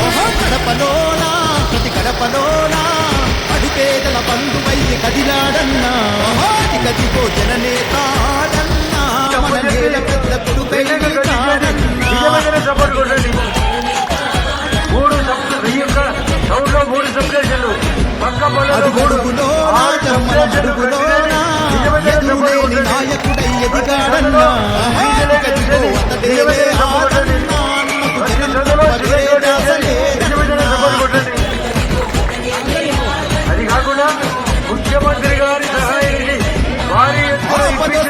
ఆహా, గడపలోనా ప్రతి గడపలోనా అడుపేదల బంధువయ్యి కదిలాడన్నా. గదిగో జననేతా. అడుగులోనా? కొట్టండి నాయకుడై ఎదిగాడన్నా? అతడే ఆడన్నా అన్నకు జనం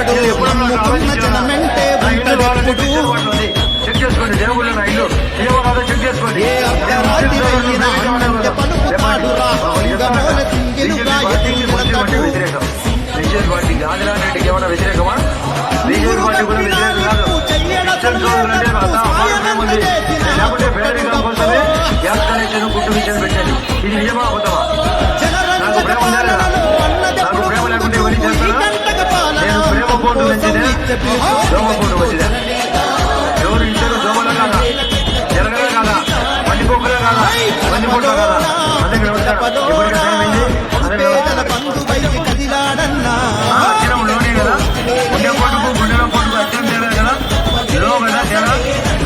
తిప్పడు నమ్ముకున్న జనమెంటే చేసుకోండి ఏ అర్ధరాత్రి వెళ్ళినా అన్నంటే పలుకుతాడు రా లింగమోల సింగిలుగా బీజేపీ పార్టీకి ఆదిరాజ్ రెడ్డికి ఏమైనా వ్యతిరేకమా బీజేపీ పార్టీ కూడా వ్యతిరేకం కాదు లేకుంటే పేదరికం కోసమే గ్యాస్ కనెక్షన్ పెట్టండి ఇది నిజమా అబద్ధమా మంచిదే దోమ ఎవరు ఇద్దరు దోమలు కాదా జరగలే కాదా పండిపోకలే కాదా కాదా అందుకే వచ్చాడు ఇప్పటికే టైం అయింది లోనే కదా గుండె కొట్టుకు గుండెలో కొట్టుకు అక్షరం తేలేదు కదా లో కదా తేడా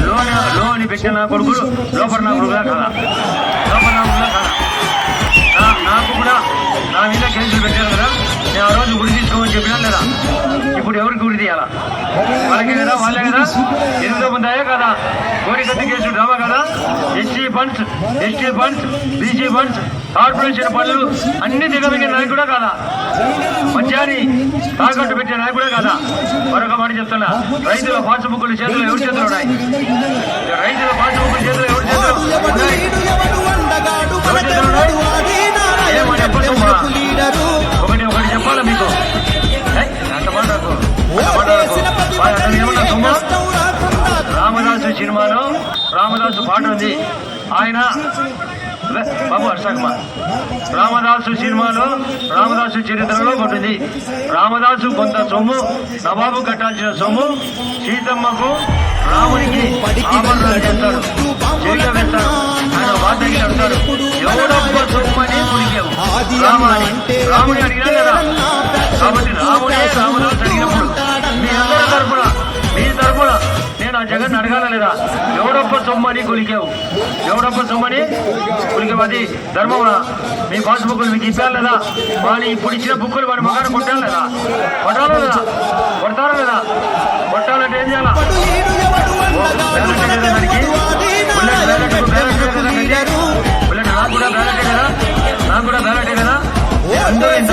లోన లో అని పెట్టిన నా కొడుకులు లోపల నా కొడుకులా కదా లోపల నా కొడుకులా కదా నాకు కూడా నా మీద కేసులు పెట్టారు కదా నేను ఆ రోజు గుడి తీసుకోమని చెప్పినా లేదా? ఇప్పుడు ఎవరికి గుడి తీయాలా? వాళ్ళకే కదా వాళ్ళే కదా? ఎనిమిదో మంది అయ్యా కదా? కోరికత్తి కేసు డ్రామా కదా? SC funds ST funds BC funds corporation పనులు అన్ని దిగమిగిన నాయకుడా కాదా? మధ్యాహ్ని తాకట్టు పెట్టే నాయకుడే కాదా? మరొక మాట చెప్తున్నా. రైతుల పాసుబుక్కులు చేతులు ఎవరి చేతులు ఉన్నాయి? రైతుల పాసుబుక్కులు చేతులు ఎవరి చేతులు ఉన్నాయి? రామదాసు సినిమాలో రామదాసు పాట ఉంది. ఆయన బాబు అర్షాకమా రామదాసు సినిమాలో రామదాసు చరిత్రలో ఉంటుంది రామదాసు కొంత సొమ్ము నవాబు కట్టాల్సిన సొమ్ము సీతమ్మకు రామునికి ఆభరణాలు చేస్తాడు చేతిలో వేస్తాడు ఆయన వార్తకి అడుగుతాడు ఎవడొక్క సొమ్ము అని మునిగావు రాముని అడిగినా కదా. కాబట్టి రాముడే రామదాసు అడిగినప్పుడు జగన్ అడగాల లేదా? ఎవడొప్ప సొమ్మని కొలికావు ఎవడొప్ప సొమ్మని కొలికావు అది ధర్మం మీ పాస్ బుక్కులు మీకు ఇప్పాలి లేదా? వాళ్ళు ఇప్పుడు ఇచ్చిన బుక్కులు వాడి మగాడు కొట్టాలి లేదా? కొట్టాలా లేదా? కొడతారా లేదా? కొట్టాలంటే ఏం చేయాలా? నాకు కూడా బ్యాలెటే కదా? నాకు కూడా బ్యాలెటే కదా? అందరూ ఇంత